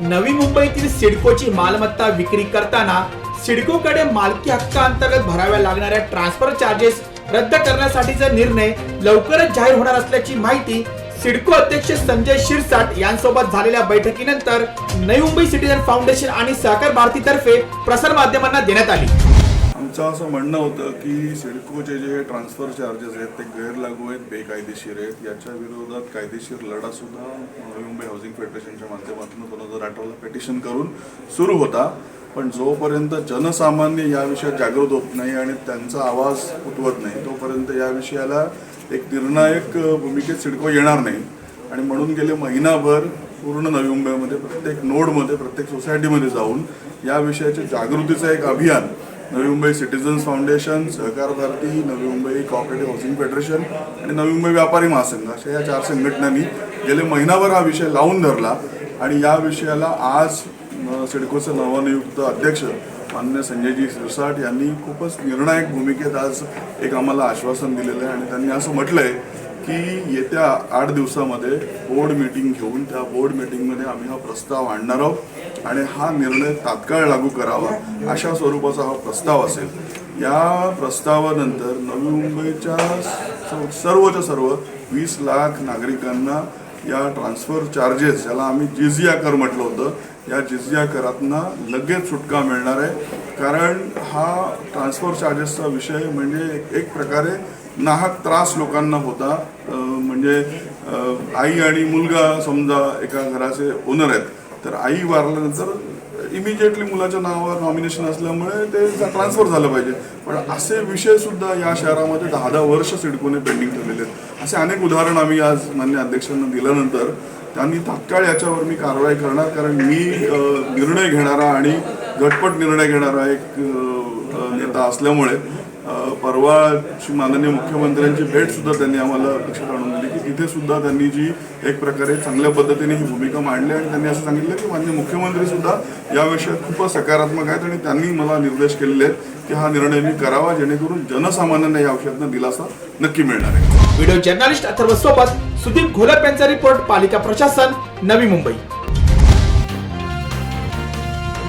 नवी मुंबईतील सिडकोची मालमत्ता विक्री करताना सिडकोकडे मालकी हक्काअंतर्गत भराव्या लागणाऱ्या ट्रान्सफर चार्जेस रद्द करण्यासाठीचा निर्णय लवकरच जाहीर होणार असल्याची माहिती सिडको अध्यक्ष संजय शिरसाट यांसोबत झालेल्या बैठकीनंतर नवी मुंबई सिटीजन फाउंडेशन आणि सहकार भारतीतर्फे प्रसार माध्यमांना देण्यात आली. आमचं असं म्हणणं होतं की सिडकोचे जे ट्रान्सफर चार्जेस आहेत ते गैरलागू आहेत बेकायदेशीर आहेत. याच्या विरोधात कायदेशीर लढा सुद्धा नवी मुंबई हाऊसिंग फेडरेशनच्या माध्यमातून दोन हजार अठराला पेटिशन करून सुरू होता. पण जोपर्यंत जनसामान्य या विषयात जागृत होत नाही आणि त्यांचा आवाज उठवत नाही तोपर्यंत या विषयाला एक निर्णायक भूमिकेत सिडको येणार नाही. आणि म्हणून गेले महिनाभर पूर्ण नवी मुंबईमध्ये प्रत्येक नोडमध्ये प्रत्येक सोसायटीमध्ये जाऊन या विषयाचे जागृतीचं एक अभियान नवी मुंबई सिटीजन्स फाउंडेशन सहकार Bharti Navi Mumbai cooperative housing federation आणि नवी मुंबई व्यापारी महासंघ. अशा या चार संघटनांनी गेले महिनाभर हा विषय लावून धरला आणि या विषयाला आज सिडकोचे नवनियुक्त अध्यक्ष मान्य संजयजी सिरसाट यांनी खूपच निर्णायक भूमिकेत आज एक आम्हाला आश्वासन दिलेलं आहे आणि त्यांनी असं म्हटलंय की येत्या आठ दिवसामध्ये बोर्ड मीटिंग घेऊन त्या बोर्ड मीटिंगमध्ये आम्ही हा प्रस्ताव आणणार आहोत आणि हा निर्णय तात्काळ लागू करावा अशा स्वरूपाचा हा प्रस्ताव असेल. या प्रस्तावानंतर नवी मुंबईच्या सर्वच्या सर्व वीस लाख नागरिकांना या ट्रान्सफर चार्जेस ज्याला आम्ही जिझिया कर म्हटलं होतं या जिझिया करातनं लगेच सुटका मिळणार आहे. कारण हा ट्रान्सफर चार्जेसचा विषय म्हणजे एक प्रकारे नाहक त्रास लोकांना होता. म्हणजे आई आणि मुलगा समजा एका घराचे ओनर आहेत तर आई वारल्यानंतर इमिजिएटली मुलाच्या नावावर नॉमिनेशन असल्यामुळे ते ट्रान्सफर झालं पाहिजे. पण असे विषय सुद्धा या शहरामध्ये दहा दहा वर्ष सिडकोने पेंडिंग ठेवलेले आहेत. असे अनेक उदाहरण आम्ही आज मान्य अध्यक्षांना दिल्यानंतर त्यांनी तात्काळ याच्यावर मी कारवाई करणार कारण मी निर्णय घेणारा आणि घटपट निर्णय घेणारा एक नेता असल्यामुळे परवा परवाची माननीय मुख्यमंत्र्यांची भेट सुद्धा त्यांनी आम्हाला लक्षात आणून दिली की तिथेसुद्धा त्यांनी जी एक प्रकारे चांगल्या पद्धतीने ही भूमिका मांडली आणि त्यांनी असं सांगितलं की माननीय मुख्यमंत्री सुद्धा या विषयात खूपच सकारात्मक आहेत आणि त्यांनी मला निर्देश केलेले आहेत की हा निर्णय मी करावा जेणेकरून जनसामान्यांना या विषयातनं दिलासा नक्की मिळणार आहे. व्हिडिओ जर्नलिस्ट अथर्व सोबत सुदीप घोलप यांचा रिपोर्ट पालिका प्रशासन नवी मुंबई.